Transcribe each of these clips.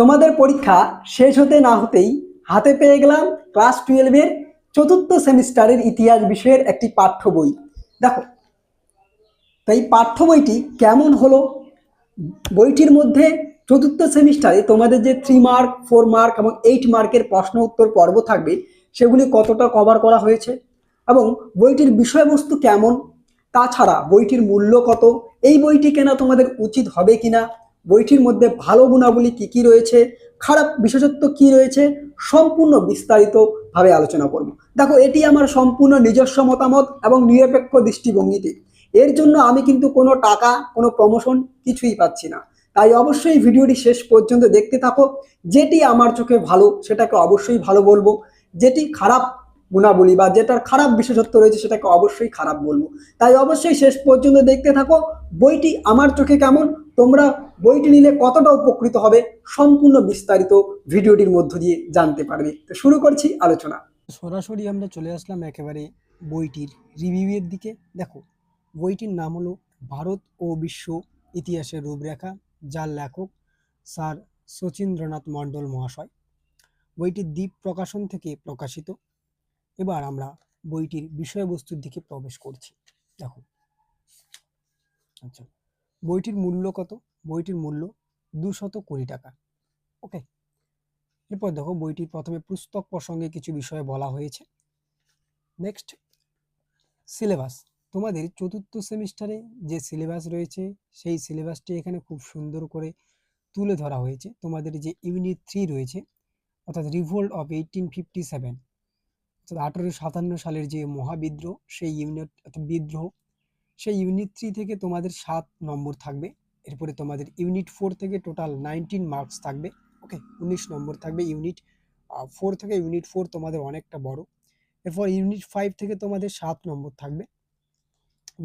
তোমাদের পরীক্ষা শেষ হতে না হতেই হাতে পেয়ে গেলাম ক্লাস টুয়েলভের চতুর্থ সেমিস্টারের ইতিহাস বিষয়ের একটি পাঠ্য বই। দেখো তাই পাঠ্য বইটি কেমন হলো? বইটির মধ্যে চতুর্থ সেমিস্টারে তোমাদের যে থ্রি মার্ক ফোর মার্ক এবং এইট মার্কের প্রশ্ন উত্তর পর্ব থাকবে, সেগুলি কতটা কভার করা হয়েছে এবং বইটির বিষয়বস্তু কেমন? তাছাড়া বইটির মূল্য কত? এই বইটি কেনা তোমাদের উচিত হবে কিনা? বইটির মধ্যে ভালো গুণাবলী কি কি রয়েছে, খারাপ বিশেষত্ব কি রয়েছে, সম্পূর্ণ বিস্তারিতভাবে আলোচনা করব। দেখো, এটি আমার সম্পূর্ণ নিজস্ব মতামত এবং নিরপেক্ষ দৃষ্টিভঙ্গিতে। এর জন্য আমি কিন্তু কোনো টাকা, কোনো প্রমোশন কিছুই পাচ্ছি না। তাই অবশ্যই ভিডিওটি শেষ পর্যন্ত দেখতে থাকো। যেটি আমার চোখে ভালো, সেটাকে অবশ্যই ভালো বলব। যেটি খারাপ গুণাবলী বা যেটার খারাপ বিশেষত্ব রয়েছে, সেটাকে অবশ্যই খারাপ বলব। তাই অবশ্যই শেষ পর্যন্ত দেখতে থাকো। বইটি আমার চোখে কেমন? তোমরা বইটি নিলে কতটা উপকৃত হবে সম্পূর্ণ বিস্তারিত ভিডিওটির মধ্য দিয়ে জানতে পারবে। তো শুরু করছি আলোচনা। সরাসরি আমরা চলে আসলাম একেবারে বইটির রিভিউয়ের দিকে। দেখো, বইটির নাম হলো ভারত ও বিশ্ব ইতিহাসের রূপরেখা, যার লেখক স্যার শচীন্দ্রনাথ মণ্ডল মহাশয়। বইটি দ্বীপ প্রকাশন থেকে প্রকাশিত। এবার আমরা বইটির বিষয়বস্তুর দিকে প্রবেশ করছি। দেখো। আচ্ছা। বইটির মূল্য কত? বইটির মূল্য দুশত কোটি টাকা। ওকে? এরপর দেখো বইটির প্রথমে পুস্তক প্রসঙ্গে কিছু বিষয়ে বলা হয়েছে। Next, syllabus. তোমাদের চতুর্থ সেমিস্টারে যে সিলেবাস রয়েছে, সেই সিলেবাসটি এখানে খুব সুন্দর করে তুলে ধরা হয়েছে। তোমাদের যে ইউনিট থ্রি রয়েছে, অর্থাৎ revolt of eighteen fifty seven, অর্থাৎ আঠারোশো সাতান্ন সালের যে মহাবিদ্রোহ, সেই ইউনিট, অর্থাৎ বিদ্রোহ সেই ইউনিট থ্রি থেকে তোমাদের সাত নম্বর থাকবে। এরপরে তোমাদের ইউনিট ফোর থেকে টোটাল নাইনটিন মার্কস থাকবে ওকে উনিশ নম্বর থাকবে ইউনিট ফোর থেকে ইউনিট ফোর তোমাদের অনেকটা বড়। এরপর ইউনিট ফাইভ থেকে তোমাদের সাত নম্বর থাকবে।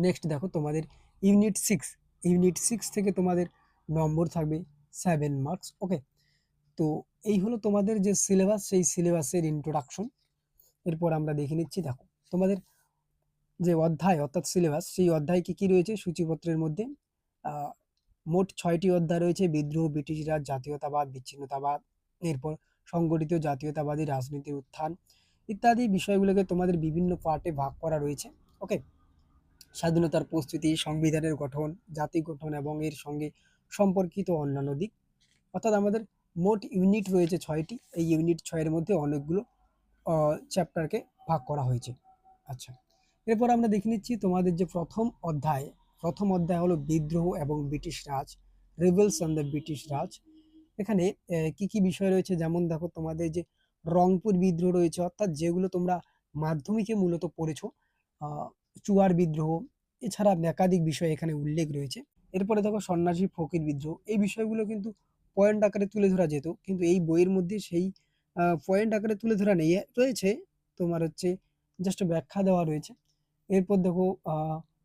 নেক্সট দেখো তোমাদের ইউনিট সিক্স ইউনিট সিক্স থেকে তোমাদের নম্বর থাকবে সেভেন মার্কস ওকে তো এই হলো তোমাদের যে সিলেবাস সেই সিলেবাসের ইন্ট্রোডাকশন এরপর আমরা দেখে নিচ্ছি, দেখো, তোমাদের যে অধ্যায়, অর্থাৎ সিলেবাস সেই অধ্যায় কী কী রয়েছে? সূচিপত্রের মধ্যে মোট ছয়টি অধ্যায় রয়েছে। বিদ্রোহ ব্রিটিশ রাজ জাতীয়তাবাদ, বিচ্ছিন্নতাবাদ, এরপর সংগঠিত জাতীয়তাবাদী রাজনীতির উত্থান ইত্যাদি বিষয়গুলোকে তোমাদের বিভিন্ন পার্টে ভাগ করা রয়েছে। ওকে স্বাধীনতার প্রস্তুতি, সংবিধানের গঠন, জাতি গঠন এবং এর সঙ্গে সম্পর্কিত অন্যান্য দিক। অর্থাৎ আমাদের মোট ইউনিট রয়েছে ছয়টি। এই ইউনিট ছয়ের মধ্যে অনেকগুলো চ্যাপ্টারকে ভাগ করা হয়েছে। আচ্ছা। এরপর আমরা দেখে নিচ্ছি তোমাদের যে প্রথম অধ্যায়। প্রথম অধ্যায় হলো বিদ্রোহ এবং British Raj rebels on the British Raj. এখানে কি কি বিষয় রয়েছে? যেমন দেখো তোমাদের যে রংপুর বিদ্রোহ রয়েছে, অর্থাৎ যেগুলো তোমরা মাধ্যমিকে মূলত পড়েছো চুয়ার বিদ্রোহ, এছাড়া একাধিক বিষয় এখানে উল্লেখ রয়েছে। এরপরে দেখো সন্ন্যাসী ফকির বিদ্রোহ, এই বিষয়গুলো কিন্তু পয়েন্ট আকারে তুলে ধরা যেত, কিন্তু এই বইয়ের মধ্যে সেই পয়েন্ট আকারে তুলে ধরা নেই, রয়েছে তোমার হচ্ছে জাস্ট ব্যাখ্যা দেওয়া রয়েছে। এরপর দেখো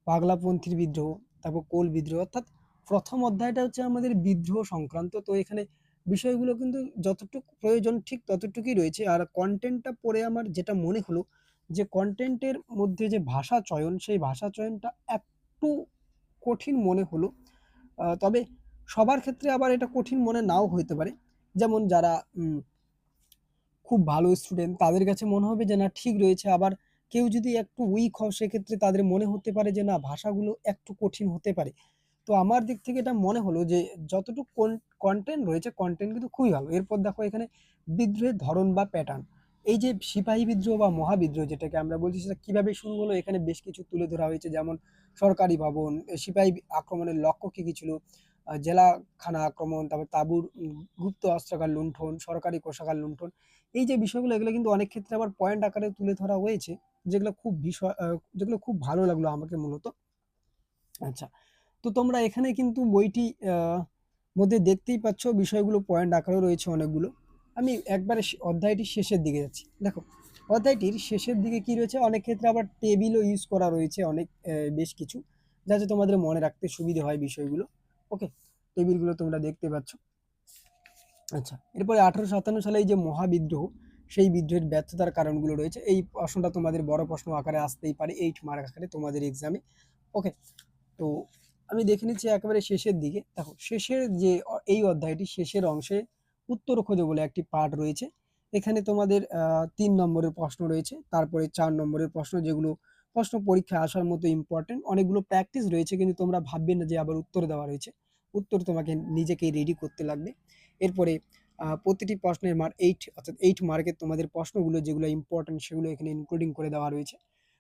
পাগলাপন্থীর বিদ্রোহ, তারপর কোল বিদ্রোহ, অর্থাৎ প্রথম অধ্যায়টা হচ্ছে আমাদের বিদ্রোহ সংক্রান্ত। তো এখানে বিষয়গুলো কিন্তু যতটুকু প্রয়োজন ঠিক ততটুকুই রয়েছে। আর কন্টেন্টটা পড়ে আমার যেটা মনে হলো যে কন্টেন্টের মধ্যে যে ভাষা চয়ন, সেই ভাষা চয়নটা একটু কঠিন মনে হলো। তবে সবার ক্ষেত্রে আবার এটা কঠিন মনে নাও হইতে পারে। যেমন যারা খুব ভালো স্টুডেন্ট তাদের কাছে মনে হবে যে না, ঠিক রয়েছে। আবার কেউ যদি একটু উইক হয় সেক্ষেত্রে তাদের মনে হতে পারে যে, না, ভাষাগুলো একটু কঠিন হতে পারে। তো আমার দিক থেকে এটা মনে হলো যে, যতটুকু কন্টেন্ট রয়েছে কন্টেন্ট কিন্তু খুবই ভালো। এরপর দেখো এখানে বিদ্রোহের ধরন বা প্যাটার্ন এই যে সিপাহী বিদ্রোহ বা মহাবিদ্রোহ, যেটাকে আমরা বলছি, সেটা কীভাবে শুরু হলো? এখানে বেশ কিছু তুলে ধরা হয়েছে, যেমন সরকারি ভবন, সিপাহী আক্রমণের লক্ষ্য কী কী ছিল? জেলাখানা আক্রমণ, তারপর তাঁবুর গুপ্ত অস্ত্রাগার লুণ্ঠন, সরকারি কোষাগার লুণ্ঠন। এই যে বিষয়গুলো, এগুলো কিন্তু অনেক ক্ষেত্রে আবার পয়েন্ট আকারে তুলে ধরা হয়েছে। যেগুলো খুব বিষয় যেগুলো খুব ভালো লাগল আমাকে মূলত। আচ্ছা তো তোমরা এখানে কিন্তু বইটি মধ্যে দেখতেই পাচ্ছ বিষয়গুলো পয়েন্ট আকারেও রয়েছে অনেকগুলো। আমি একবারে অধ্যায়টির শেষের দিকে যাচ্ছি। দেখো, অধ্যায়টির শেষের দিকে কি রয়েছে? অনেক ক্ষেত্রে আবার টেবিলও ইউজ করা রয়েছে অনেক বেশ কিছু, যাতে তোমাদের মনে রাখতে সুবিধে হয় বিষয়গুলো। ওকে টেবিলগুলো তোমরা দেখতে পাচ্ছ। আচ্ছা এরপরে আঠারোশো সাতান্ন সালে এই যে মহাবিদ্রোহ সেই বিদ্রোহের ব্যর্থতার কারণগুলো রয়েছে। এই প্রশ্নটা তোমাদের বড় প্রশ্ন আকারে আসতেই পারে এইট মার্ক আকারে তোমাদের এক্সামে ওকে তো আমি দেখে নিচ্ছি একেবারে শেষের দিকে। দেখো, শেষের যে এই অধ্যায়টি শেষের অংশে উত্তর খোঁজো বলে একটি পার্ট রয়েছে। এখানে তোমাদের তিন নম্বরের প্রশ্ন রয়েছে, তারপরে চার নম্বরের প্রশ্ন যেগুলো প্রশ্ন পরীক্ষায় আসার মতো ইম্পর্টেন্ট অনেকগুলো প্র্যাকটিস রয়েছে, কিন্তু তোমরা ভাববে না যে আবার উত্তর দেওয়া রয়েছে। উত্তর তোমাকে নিজেকেই রেডি করতে লাগবে। এরপরে প্রতিটি প্রশ্নের মার্ক এইট অর্থাৎ এইট মার্কের তোমাদের প্রশ্নগুলো যেগুলো ইম্পর্টেন্ট সেগুলো এখানে ইনক্লুডিং করে দেওয়া রয়েছে।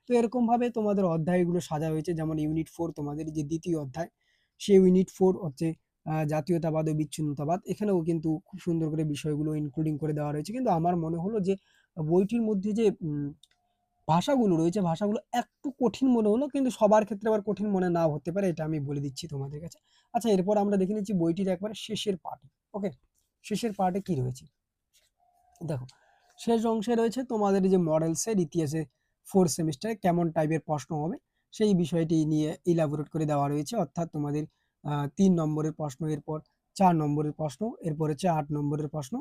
তো এরকমভাবে তোমাদের অধ্যায়গুলো সাজা হয়েছে, যেমন ইউনিট ফোর তোমাদের যে দ্বিতীয় অধ্যায়, সেই ইউনিট ফোর হচ্ছে জাতীয়তাবাদ ও বিচ্ছিন্নতাবাদ। এখানেও কিন্তু খুব সুন্দর করে বিষয়গুলো ইনক্লুডিং করে দেওয়া রয়েছে। কিন্তু আমার মনে হলো যে, বইটির মধ্যে যে ভাষাগুলো রয়েছে, ভাষাগুলো একটু কঠিন মনে হলো, কিন্তু সবার ক্ষেত্রে আবার কঠিন মনে নাও হতে পারে, এটা আমি বলে দিচ্ছি তোমাদের কাছে। আচ্ছা এরপর আমরা দেখে নিচ্ছি বইটির একবার শেষের পার্ট ওকে শেষের পার্টে কি রয়েছে? দেখো, শেষ অংশে রয়েছে তোমাদের যে মডেলসের ইতিহাসে ফোর্থ সেমিস্টারে কেমন টাইপের প্রশ্ন হবে, সেই বিষয়টি নিয়ে ইলাবোরেট করে দেওয়া রয়েছে। অর্থাৎ তোমাদের তিন নম্বরের প্রশ্ন, এরপর চার নম্বরের প্রশ্ন, এরপর হচ্ছে আট নম্বরের প্রশ্ন।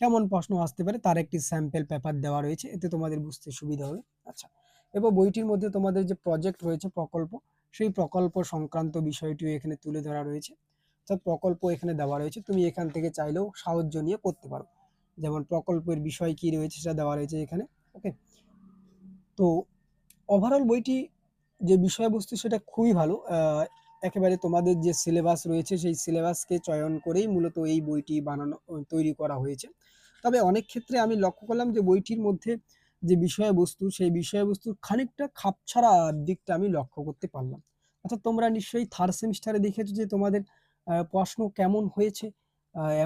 কেমন প্রশ্ন আসতে পারে তার একটি স্যাম্পেল পেপার দেওয়া রয়েছে, এতে তোমাদের বুঝতে সুবিধা হবে। আচ্ছা এবার বইটির মধ্যে তোমাদের যে প্রজেক্ট রয়েছে প্রকল্প, সেই প্রকল্প সংক্রান্ত বিষয়টিও এখানে তুলে ধরা রয়েছে। অর্থাৎ প্রকল্প এখানে দেওয়া রয়েছে। তুমি এখান থেকে চাইলেও সাহায্য নিয়ে করতে পারো। যেমন প্রকল্পের বিষয় কি রয়েছে সেটা দেওয়া রয়েছে এখানে ওকে তো ওভারঅল বইটি যে বিষয়বস্তু সেটা খুবই ভালো। একেবারে তোমাদের যে সিলেবাস রয়েছে সেই সিলেবাসকে চয়ন করেই মূলত এই বইটি বানানো, তৈরি করা হয়েছে। তবে অনেক ক্ষেত্রে আমি লক্ষ্য করলাম যে বইটির মধ্যে যে বিষয়বস্তু, সেই বিষয়বস্তুর খানিকটা খাপছাড়া দিকটা আমি লক্ষ্য করতে পারলাম। অর্থাৎ তোমরা নিশ্চয়ই থার্ড সেমিস্টারে দেখেছ যে তোমাদের প্রশ্ন কেমন হয়েছে?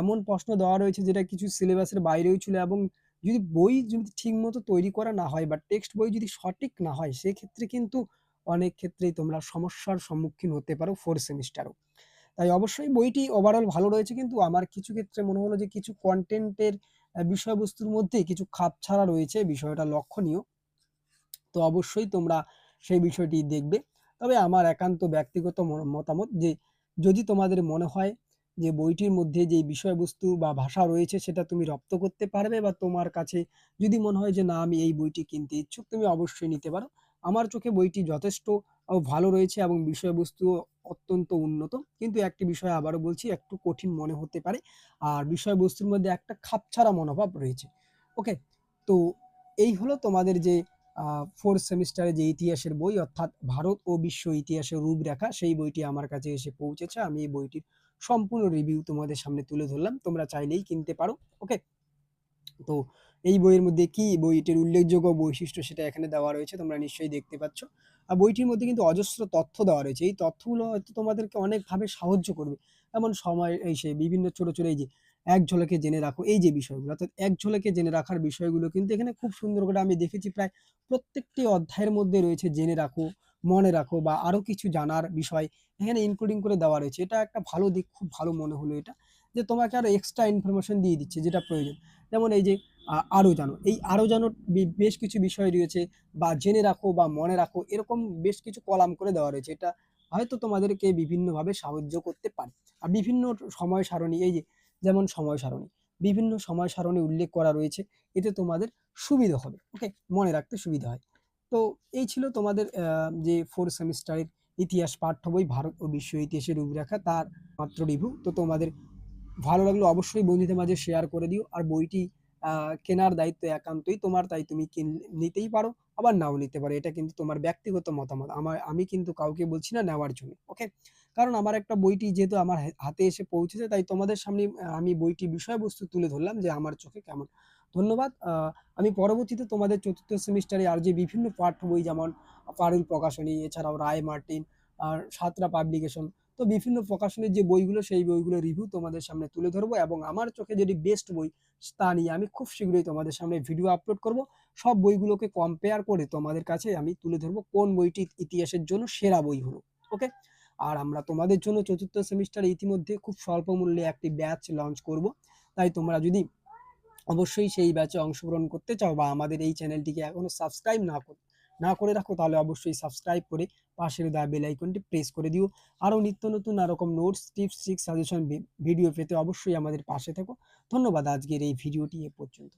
এমন প্রশ্ন দেওয়া রয়েছে যেটা কিছু সিলেবাসের বাইরেও ছিল এবং যদি বই যদি ঠিক মতো তৈরি করা না হয় বা টেক্সট বই যদি সঠিক না হয়, সেক্ষেত্রে কিন্তু অনেক ক্ষেত্রেই তোমরা সমস্যার সম্মুখীন হতে পারো ফোর সেমিস্টারও তাই অবশ্যই বইটি ওভারঅল ভালো রয়েছে কিন্তু আমার কিছু ক্ষেত্রে মনে হলো যে কিছু কন্টেন্টের বিষয়বস্তুর মধ্যে কিছু খাপ ছাড়া রয়েছে, বিষয়টা লক্ষণীয়। তো অবশ্যই তোমরা সেই বিষয়টি দেখবে। তবে আমার একান্ত ব্যক্তিগত মতামত যে যদি তোমাদের মনে হয় যে বইটির মধ্যে যে বিষয়বস্তু বা ভাষা রয়েছে সেটা তুমি রপ্ত করতে পারবে বা তোমার কাছে যদি মনে হয় যে না, আমি এই বইটি কিনতে ইচ্ছুক, তুমি অবশ্যই নিতে পারো। আমার চোখে বইটি যথেষ্ট ভালো রয়েছে এবং বিষয়বস্তু অত্যন্ত উন্নত। কিন্তু একটি বিষয় আবারও বলছি, একটু কঠিন মনে হতে পারে। আর বিষয়বস্তুর মধ্যে একটা খাপছাড়া মনোভাব রয়েছে। ওকে? তো এই হলো তোমাদের যে ফোর্থ সেমিস্টারে যে ইতিহাসের বই, অর্থাৎ ভারত ও বিশ্ব ইতিহাসের রূপরেখা, সেই বইটি আমার কাছে এসে পৌঁছেছে। আমি এই বইটির সম্পূর্ণ রিভিউ তোমাদের সামনে তুলে ধরলাম। তোমরা চাইলেই কিনতে পারো ওকে তো এই বইয়ের মধ্যে কি বইটির উল্লেখযোগ্য বৈশিষ্ট্য সেটা এখানে দেওয়া রয়েছে, তোমরা নিশ্চয়ই দেখতে পাচ্ছ। আর বইটির মধ্যে কিন্তু অজস্র তথ্য দেওয়া রয়েছে। এই তথ্যগুলো হয়তো তোমাদেরকে অনেকভাবে সাহায্য করবে। এমন সময় এই সে বিভিন্ন ছোট ছোট এই যে এক ঝলকে জেনে রাখো, এই যে বিষয়গুলো, অর্থাৎ এক ঝলকে জেনে রাখার বিষয়গুলো কিন্তু এখানে খুব সুন্দর করে আমি দেখেছি প্রায় প্রত্যেকটি অধ্যায়ের মধ্যে রয়েছে জেনে রাখো, মনে রাখো বা আরও কিছু জানার বিষয় এখানে ইনক্লুডিং করে দেওয়া রয়েছে। এটা একটা ভালো দিক, খুব ভালো মনে হলো এটা যে তোমাকে আরও এক্সট্রা ইনফরমেশন দিয়ে দিচ্ছে যেটা প্রয়োজন। যেমন এই যে আরও আরও জানো এই আরও জানো বেশ কিছু বিষয় রয়েছে বা জেনে রাখো বা মনে রাখো, এরকম বেশ কিছু কলাম করে দেওয়া রয়েছে। এটা হয়তো তোমাদেরকে বিভিন্নভাবে সাহায্য করতে পারে। আর বিভিন্ন সময় সারণী, এই যে যেমন সময় সারণী, বিভিন্ন সময় সারণী উল্লেখ করা রয়েছে, এতে তোমাদের সুবিধা হবে ওকে মনে রাখতে সুবিধা হয়। তো এই ছিল তোমাদের যে ফোর সেমিস্টারের ইতিহাস পাঠ্য বই, ভারত ও বিশ্ব ইতিহাসের রূপরেখা, তার মাত্র রিভিউ তো তোমাদের ভালো লাগল অবশ্যই বন্ধুদের মাঝে শেয়ার করে দিও, আর বইটি কেনার দায়িত্ব একান্তই তোমার, তাই তুমি নিতেই পারো, আবার নাও নিতে পারো। এটা কিন্তু তোমার ব্যক্তিগত মতামত। আমার, আমি কিন্তু কাউকে বলছি না নেওয়ার জন্য ওকে কারণ আমার একটা বইটি যেহেতু আমার হাতে এসে পৌঁছেছে, তাই তোমাদের সামনে আমি বইটি বিষয়বস্তু তুলে ধরলাম যে আমার চোখে কেমন। ধন্যবাদ। আমি পরবর্তীতে তোমাদের চতুর্থ সেমিস্টারে আর যে বিভিন্ন পাঠ্য বই, যেমন পারুল প্রকাশনী, এছাড়াও রায় মার্টিন, আর সাতরা পাবলিকেশন তো বিভিন্ন প্রকাশনীর যে বইগুলো, সেই বইগুলো রিভিউ তোমাদের সামনে তুলে ধরবো এবং আমার চোখে যেটি বেস্ট বই, তা নিয়ে আমি খুব শীঘ্রই তোমাদের সামনে ভিডিও আপলোড করব। সব বইগুলোকে কম্পেয়ার করে তোমাদের কাছে আমি তুলে ধরবো কোন বইটি ইতিহাসের জন্য সেরা বই হলো ওকে আর আমরা তোমাদের জন্য চতুর্থ সেমিস্টারে ইতিমধ্যে খুব স্বল্প মূল্যে একটি ব্যাচ লঞ্চ করব। তাই তোমরা যদি অবশ্যই সেই ব্যাচে অংশগ্রহণ করতে চাও বা আমাদের এই চ্যানেলটিকে এখনও সাবস্ক্রাইব না কর না করে রাখো, তাহলে অবশ্যই সাবস্ক্রাইব করে পাশের দা বেল আইকনটি প্রেস করে দিও। আরও নিত্য নতুন রকম notes tips tricks suggestion video পেতে অবশ্যই আমাদের পাশে থেকো। ধন্যবাদ আজকের এই ভিডিওটি এ পর্যন্ত।